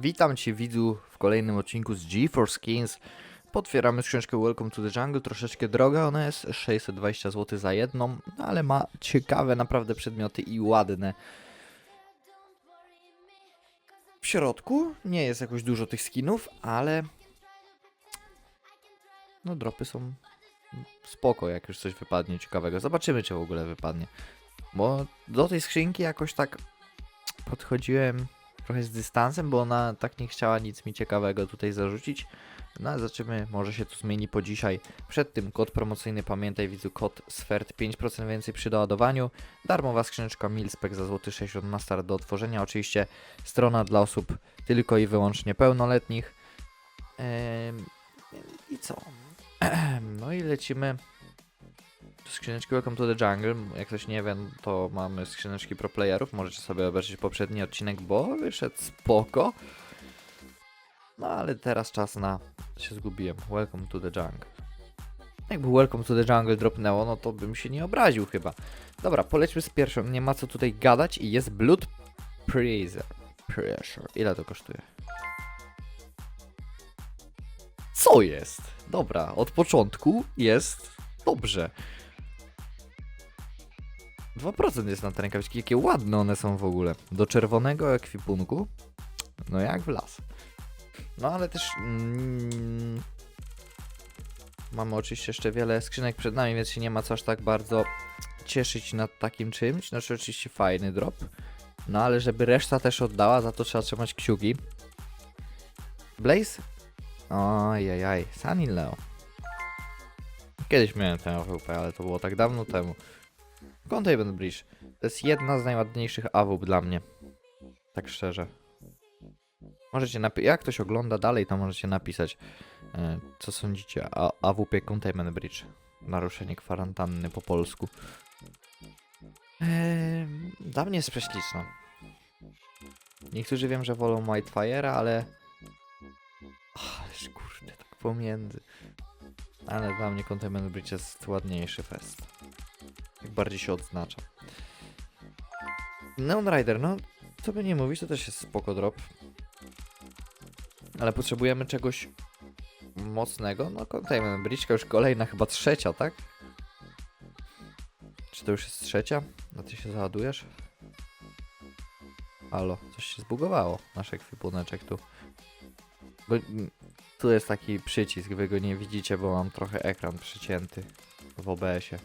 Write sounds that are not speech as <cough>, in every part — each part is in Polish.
Witam Cię widzu w kolejnym odcinku z GeForce Skins. Potwieramy skrzynkę Welcome to the Jungle, troszeczkę droga ona jest, 620 zł za jedną, no ale ma ciekawe naprawdę przedmioty i ładne. W środku nie jest jakoś dużo tych skinów, ale no dropy są spoko, jak już coś wypadnie ciekawego. Zobaczymy, czy w ogóle wypadnie. Bo do tej skrzynki jakoś tak podchodziłem trochę z dystansem, bo ona tak nie chciała nic mi ciekawego tutaj zarzucić. No ale zobaczymy, może się to zmieni po dzisiaj. Przed tym kod promocyjny, pamiętaj widzu, kod SFERT 5% więcej przy doładowaniu. Darmowa skrzyneczka Milspec za złoty 60 na start do otworzenia. Oczywiście strona dla osób tylko i wyłącznie pełnoletnich. Ehm, I co? <clears throat> no i lecimy skrzyneczki Welcome to the Jungle. Jak ktoś nie wie, to mamy skrzyneczki pro playerów. Możecie sobie obejrzeć poprzedni odcinek, bo wyszedł spoko. No ale teraz czas na... się zgubiłem. Welcome to the Jungle. Jakby Welcome to the Jungle dropnęło, no to bym się nie obraził chyba. Dobra, polećmy z pierwszą. Nie ma co tutaj gadać i jest Blood Pressure. Pressure. Ile to kosztuje? Co jest? Dobra, od początku jest dobrze. 2% jest na te rękawiczki. Jakie ładne one są w ogóle. Do czerwonego ekwipunku. No jak w las. No ale też. Mm, mamy oczywiście jeszcze wiele skrzynek przed nami, więc się nie ma co aż tak bardzo cieszyć nad takim czymś. Znaczy oczywiście fajny drop. No ale żeby reszta też oddała, za to trzeba trzymać kciuki. Blaze? Ojajaj, Sunny Leo. Kiedyś miałem ten AWP, ale to było tak dawno temu. Containment Bridge. To jest jedna z najładniejszych AWP dla mnie. Tak szczerze. Możecie napisać, jak ktoś ogląda dalej, to możecie napisać, e, co sądzicie o AWP Containment Bridge. Naruszenie kwarantanny po polsku. Eee, dla mnie jest prześliczna. Niektórzy wiem, że wolą Whitefire'a, ale... Ależ kurde, tak pomiędzy. Ale dla mnie Containment Bridge jest ładniejszy fest. Jak bardziej się odznacza. Neon Rider, no co by nie mówić, to też jest spoko drop. Ale potrzebujemy czegoś mocnego. No Containment Bridge już kolejna, chyba trzecia, tak? Czy to już jest trzecia? No ty się załadujesz? Halo, coś się zbugowało. Nasz ekwipuneczek tu. Bo tu jest taki przycisk, wy go nie widzicie, bo mam trochę ekran przycięty w OBS-ie.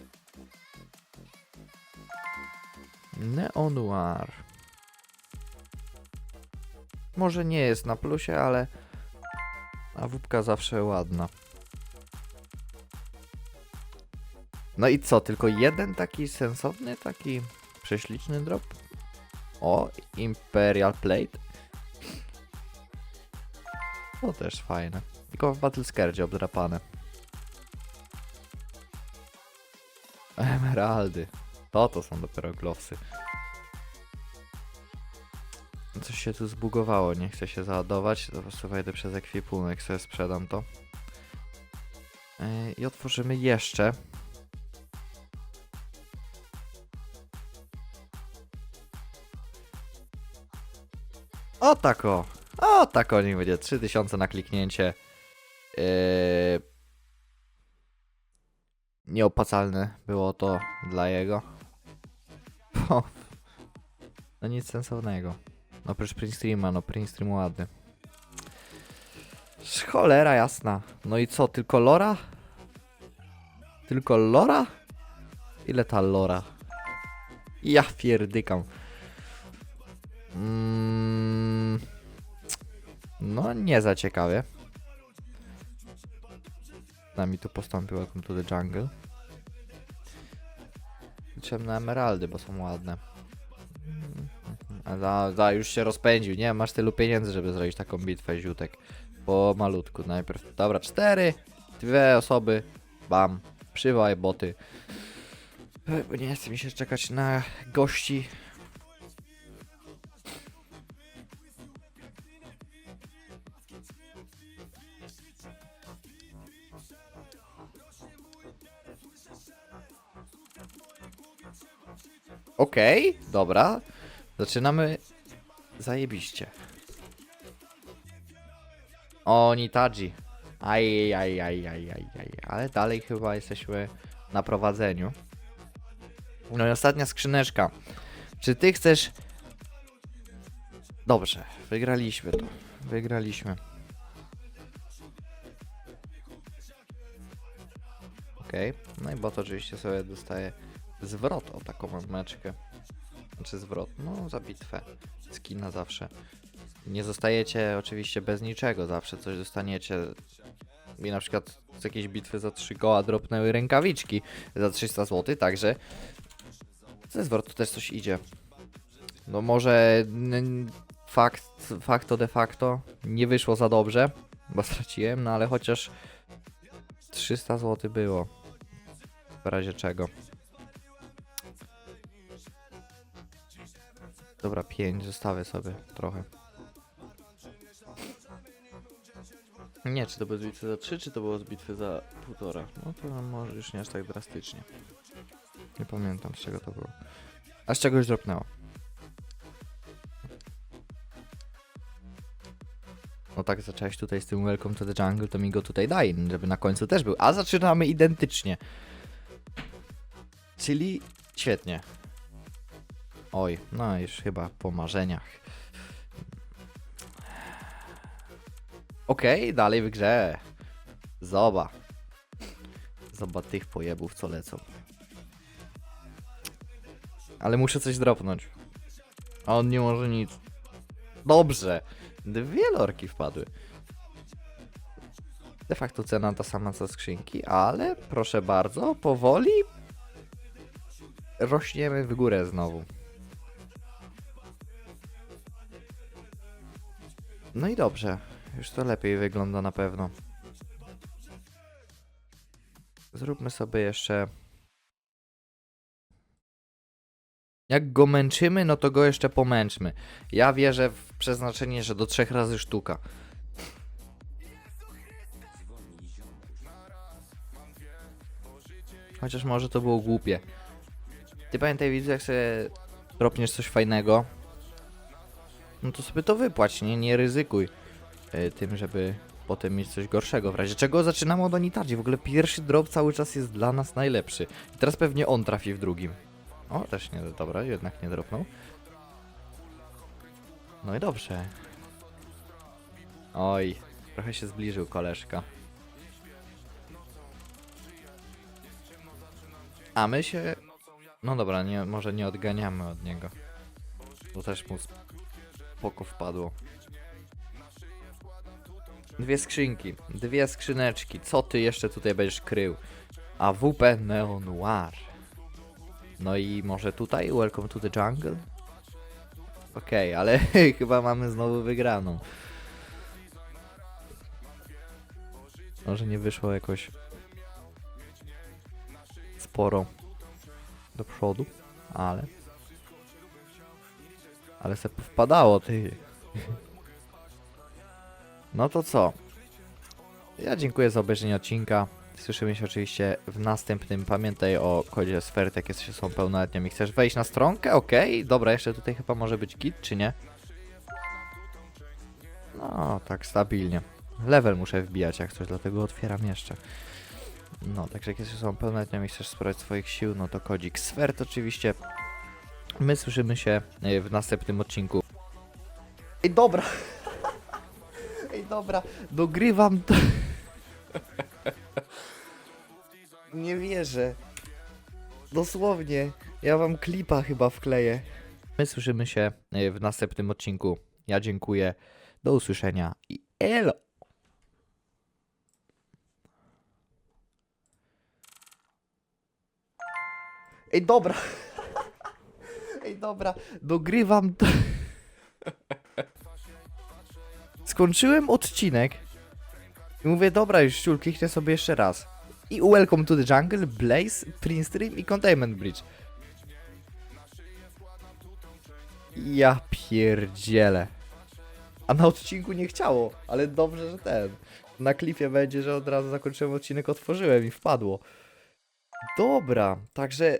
Neonuar. Może nie jest na plusie, ale awupka zawsze ładna. No i co, tylko jeden taki sensowny, taki prześliczny drop? O, Imperial Plate. To też fajne. Tylko w Battle Scardzie obdrapane. Emeraldy. To to są dopiero glowsy. Coś się tu zbugowało, nie chcę się załadować. Po prostu wejdę przez ekwipunek, sobie sprzedam to. Yy, I otworzymy jeszcze. O tako! O tako, niech będzie 3000 na kliknięcie. Yy... Nieopłacalne było to dla jego. Po... No nic sensownego. No oprócz print streama, no print stream ładny. Cholera jasna. No i co, tylko lora? Tylko lora? Ile ta lora? Ja pierdykam. Mm, no nie za ciekawie. Nami tu postąpił Welcome to the Jungle. Potrzebne emeraldy, bo są ładne. A za, za, już się rozpędził. Nie masz tylu pieniędzy, żeby zrobić taką bitwę, ziutek. Po malutku najpierw. Dobra, cztery. Dwie osoby. Bam. Przywaj boty. Bo nie chce mi się czekać na gości. Okej, dobra. Zaczynamy zajebiście. O, Nitaji. Aj, aj, aj, aj, aj, aj. Ale dalej chyba jesteśmy na prowadzeniu. No i ostatnia skrzyneczka. Czy ty chcesz... Dobrze, wygraliśmy to. Wygraliśmy. Okej, no i bot oczywiście sobie dostaje zwrot o taką mameczkę. Znaczy zwrot, no za bitwę. Skina zawsze. Nie zostajecie oczywiście bez niczego, zawsze coś dostaniecie. Mi na przykład z jakiejś bitwy za 3 koła dropnęły rękawiczki za 300 zł, także ze zwrotu też coś idzie. No może fakt, facto de facto nie wyszło za dobrze, bo straciłem, no ale chociaż 300 zł było. W razie czego. Dobra, 5 zostawię sobie trochę. Nie, czy to było z bitwy za 3, czy to było z bitwy za 1,5? No to może już nie aż tak drastycznie. Nie pamiętam z czego to było. A z czegoś dropnęło. No tak, zacząłeś tutaj z tym Welcome to the Jungle, to mi go tutaj daj, żeby na końcu też był. A zaczynamy identycznie. Czyli świetnie. Oj, no już chyba po marzeniach. Okej, dalej w grze. Zoba. Zoba tych pojebów, co lecą. Ale muszę coś dropnąć. A on nie może nic. Dobrze. Dwie lorki wpadły. De facto cena ta sama co skrzynki, ale proszę bardzo, powoli rośniemy w górę znowu. No i dobrze. Już to lepiej wygląda na pewno. Zróbmy sobie jeszcze. Jak go męczymy, no to go jeszcze pomęczmy. Ja wierzę w przeznaczenie, że do trzech razy sztuka. Chociaż może to było głupie. Ty pamiętaj, widzę, jak sobie dropniesz coś fajnego, no to sobie to wypłać, nie, nie ryzykuj e, tym, żeby potem mieć coś gorszego. W razie czego zaczynamy od Onitardzi. W ogóle pierwszy drop cały czas jest dla nas najlepszy. I teraz pewnie on trafi w drugim. O, też nie, dobra, jednak nie dropnął. No i dobrze. Oj, trochę się zbliżył koleżka. A my się... No dobra, nie, może nie odganiamy od niego. Bo też mu spoko wpadło. Dwie skrzynki, dwie skrzyneczki. Co ty jeszcze tutaj będziesz krył? AWP Neo Noir. No i może tutaj Welcome to the Jungle? Okej, ale <laughs> chyba mamy znowu wygraną. Może nie wyszło jakoś sporo do przodu, ale ale se wpadało ty. No to co? Ja dziękuję za obejrzenie odcinka. Słyszymy się oczywiście w następnym. Pamiętaj o kodzie Sfertek, jak są pełnoletnią i chcesz wejść na stronkę? Okej, dobra, jeszcze tutaj chyba może być git, czy nie? No, tak stabilnie. Level muszę wbijać jak coś, dlatego otwieram jeszcze. No, także jak jesteś osobą pełnoletnią i chcesz sprawdzić swoich sił, no to kodzik Sfert oczywiście. My słyszymy się e, w następnym odcinku. Ej, dobra! <laughs> Ej, dobra, dogrywam to. <laughs> Nie wierzę. Dosłownie. Ja wam klipa chyba wkleję. My słyszymy się e, w następnym odcinku. Ja dziękuję. Do usłyszenia i elo! Ej, dobra. Ej, dobra, dogrywam to. <laughs> Skończyłem odcinek. I mówię, dobra, już ciul, kliknę sobie jeszcze raz. I Welcome to the Jungle, Blaze, Prince Stream i Containment Bridge. Ja pierdzielę. A na odcinku nie chciało, ale dobrze, że ten. Na klipie będzie, że od razu zakończyłem odcinek, otworzyłem i wpadło. Dobra, także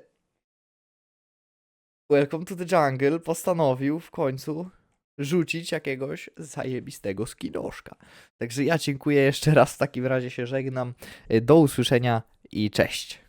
Welcome to the Jungle postanowił w końcu rzucić jakiegoś zajebistego skinoszka. Także ja dziękuję jeszcze raz, w takim razie się żegnam. Do usłyszenia i cześć.